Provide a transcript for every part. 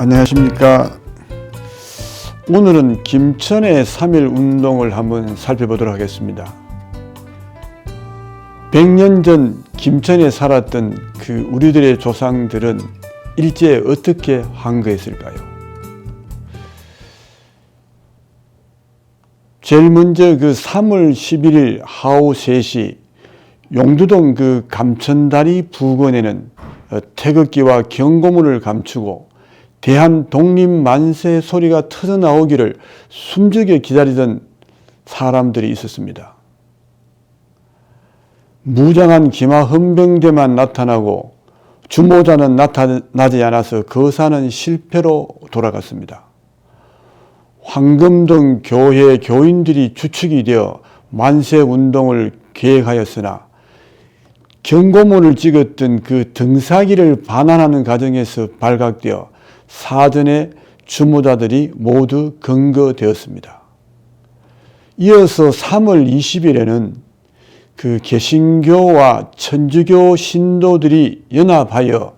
안녕하십니까. 오늘은 김천의 3일 운동을 한번 살펴보도록 하겠습니다. 100년 전 김천에 살았던 그 우리들의 조상들은 일제에 어떻게 환거했을까요? 제일 먼저 그 3월 11일 하오 3시 용두동 그 감천다리 부근에는 어, 태극기와 경고문을 감추고 대한 독립 만세 소리가 터져 나오기를 숨죽여 기다리던 사람들이 있었습니다. 무장한 기마 헌병대만 나타나고 주모자는 나타나지 않아서 거사는 실패로 돌아갔습니다. 황금동 교회 교인들이 주축이 되어 만세 운동을 계획하였으나 경고문을 찍었던 그 등사기를 반환하는 과정에서 발각되어 사전에 주모자들이 모두 근거되었습니다. 이어서 3월 20일에는 그 개신교와 천주교 신도들이 연합하여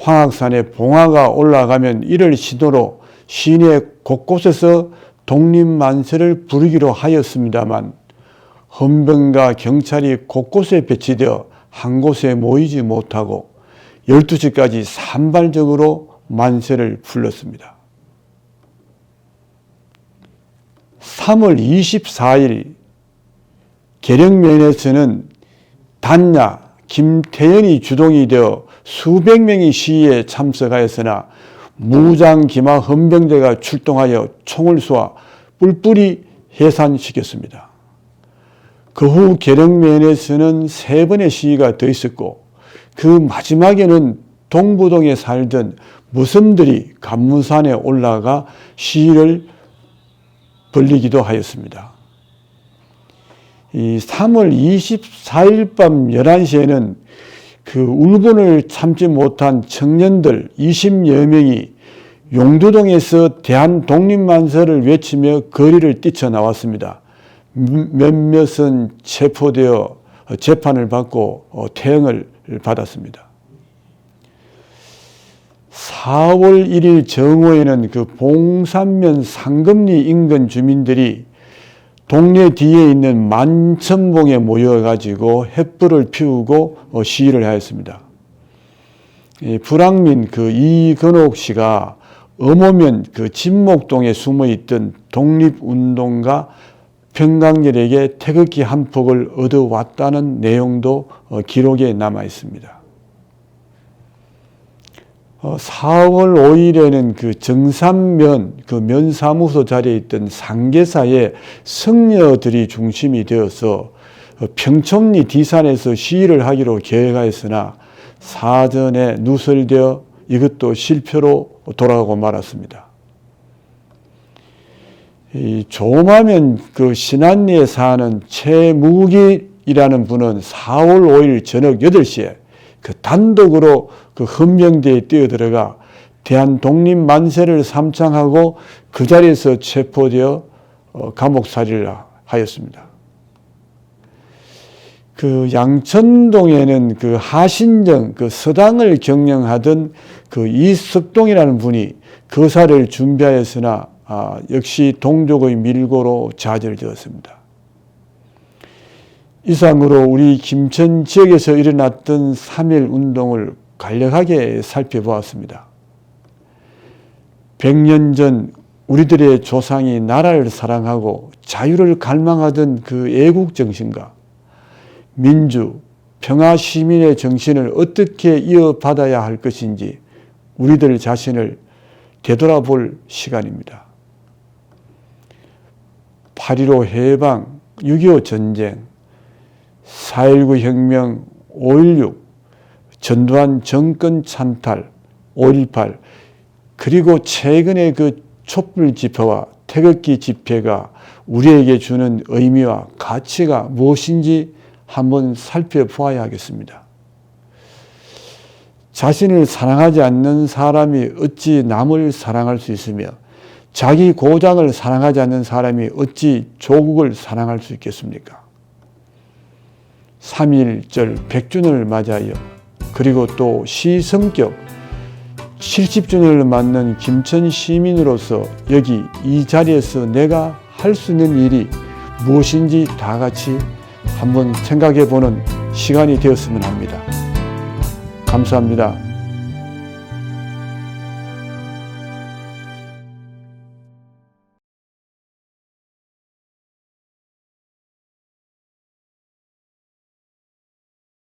황악산에 봉화가 올라가면 이를 시도로 시내 곳곳에서 독립만세를 부르기로 하였습니다만 헌병과 경찰이 곳곳에 배치되어 한 곳에 모이지 못하고 12시까지 산발적으로 만세를 불렀습니다. 3월 24일 계령면에서는 단야 김태현이 주동이 되어 수백 명의 시위에 참석하였으나 무장 기마 헌병대가 출동하여 총을 쏘아 뿔뿔이 해산시켰습니다. 그 후 계령면에서는 세 번의 시위가 더 있었고 그 마지막에는 동부동에 살던 무섬들이 감문산에 올라가 시위를 벌리기도 하였습니다. 이 3월 24일 밤 11시에는 그 울분을 참지 못한 청년들 20여 명이 용두동에서 대한 독립만세를 외치며 거리를 뛰쳐나왔습니다. 몇몇은 체포되어 재판을 받고 어, 태형을 받았습니다. 4월 1일 정오에는 그 봉산면 상금리 인근 주민들이 동네 뒤에 있는 만천봉에 모여가지고 횃불을 피우고 어, 시위를 하였습니다. 불황민 그 이건옥 씨가 어모면 그 진목동에 숨어 있던 독립운동가 평강렬에게 태극기 한 폭을 얻어왔다는 내용도 어, 기록에 남아 있습니다. 4월 5일에는 그 정산면 그 면사무소 자리에 있던 상계사의 성녀들이 중심이 되어서 평촌리 디산에서 시위를 하기로 계획하였으나 사전에 누설되어 이것도 실패로 돌아가고 말았습니다. 이 조마면 그 신안리에 사는 최무기이라는 분은 4월 5일 저녁 8시에 그 단독으로 그 헌병대에 뛰어들어가 대한 독립 만세를 삼창하고 그 자리에서 체포되어 어, 감옥살이를 하였습니다. 그 양천동에는 그 하신정 그 서당을 경영하던 그 이석동이라는 분이 거사를 준비하였으나 아, 역시 동족의 밀고로 좌절되었습니다. 이상으로 우리 김천 지역에서 일어났던 3.1 운동을 간략하게 살펴보았습니다. 100년 전 우리들의 조상이 나라를 사랑하고 자유를 갈망하던 그 애국 정신과 민주, 평화 시민의 정신을 어떻게 이어받아야 할 것인지 우리들 자신을 되돌아볼 시간입니다. 8.15 해방, 6.25 전쟁, 4.19 혁명, 5.16, 전두환 정권 찬탈, 5.18, 그리고 최근의 그 촛불 집회와 태극기 집회가 우리에게 주는 의미와 가치가 무엇인지 한번 살펴보아야 하겠습니다. 자신을 사랑하지 않는 사람이 어찌 남을 사랑할 수 있으며 자기 고장을 사랑하지 않는 사람이 어찌 조국을 사랑할 수 있겠습니까? 3.1절 백준을 맞아요. 그리고 또 시성격 70주년을 맞는 김천 시민으로서 여기 이 자리에서 내가 할 수 있는 일이 무엇인지 다 같이 한번 생각해 보는 시간이 되었으면 합니다. 감사합니다.